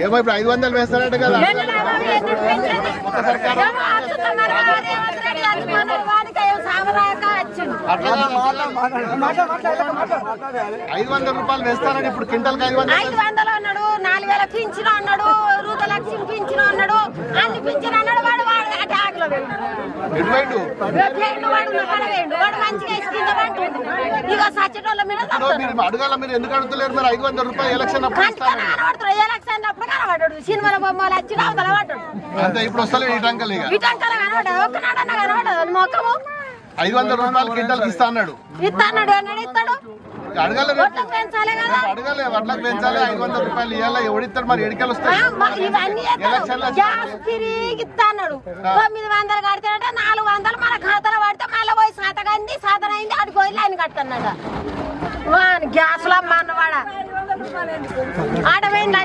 ఏమో ఇప్పుడు ఐదు వందలు వేస్తారంట కదా. ఐదు వందల రూపాయలు వేస్తారని ఇప్పుడు క్వింటల్కి ఐదు వందలు ఐదు వందలు అన్నాడు నాలుగు వేల పింఛను అన్నాడు రూత లక్ష్మి పింఛను అన్నాడు అన్ని పింఛను అన్నాడు వాడు వాడు అటాక్లో మంచిగా ఇక సచ్చటోళ్ళ మీద ఇప్పుడు మీరు అడగాల మీరు ఎందుకు అడుగుతలేరు? మరి ఐదు వందల రూపాయలు ఎలక్షన్ సినిమాల బొమ్మలు వచ్చి అంతే ఇప్పుడు వస్తలేదు ఈ టంకలు ఇక. ఇటంకల కనబడ్డాడు ఒక్కనాడన్న కనబడ్డాడు మొక్కము? ఐదు వందల రూపాయలు ఇస్తా అన్నాడు. ఇస్తాడు ఇస్తాడు? అడగాలి వడ్లకు పెంచాలి ఐదు వందల రూపాయలు ఇవ్వాలి ఎవడిస్తారు మరి? ఎడికలు వస్తాయి ఇస్తాడు తొమ్మిది వందలు కడితేనంటే నాలుగు పోయి లైన్ కట్టన్నాడు గ్యాస్లో అమ్మన్నవాడ ఆడవేండి